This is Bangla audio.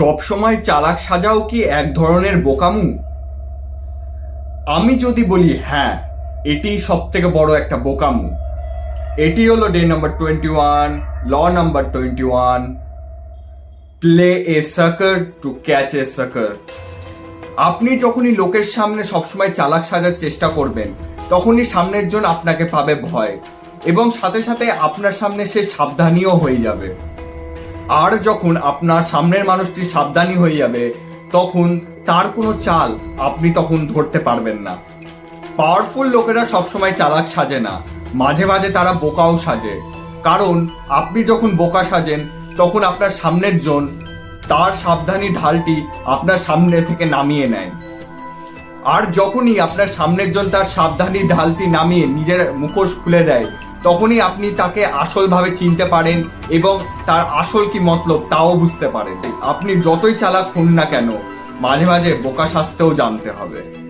সবসময় চালাক সাজাও কি এক ধরনের বোকামু? আমি যদি বলি হ্যাঁ এটি সব থেকে বড় একটা বোকামু। এটি হলো day number twenty one law number twenty one play a sucker to catch এ সাকার আপনি যখনই লোকের সামনে সবসময় চালাক সাজার চেষ্টা করবেন, তখনই সামনের জন আপনাকে পাবে ভয়, এবং সাথে সাথে আপনার সামনে সে সাবধানীও হয়ে যাবে। আর যখন আপনার সামনের মানুষটি সাবধানী হয়ে যাবে, তখন তার কোনো চাল আপনি তখন ধরতে পারবেন না। পাওয়ারফুল লোকেরা সবসময় চালাক সাজে না। মাঝে মাঝে তারা বোকাও সাজে। কারণ আপনি যখন বোকা সাজেন, তখন আপনার সামনের জন তার সাবধানী ঢালটি আপনার সামনে থেকে নামিয়ে নেয়। আর যখনই আপনার সামনের জন তার সাবধানী ঢালটি নামিয়ে নিজের মুখোশ খুলে দেয় তখনই আপনি তাকে আসলভাবে চিনতে পারেন এবং তার আসল কি মতলব তাও বুঝতে পারেন। আপনি যতই চালাক হন না কেন, মাঝে মাঝে বোকা সাজতেও জানতে হবে।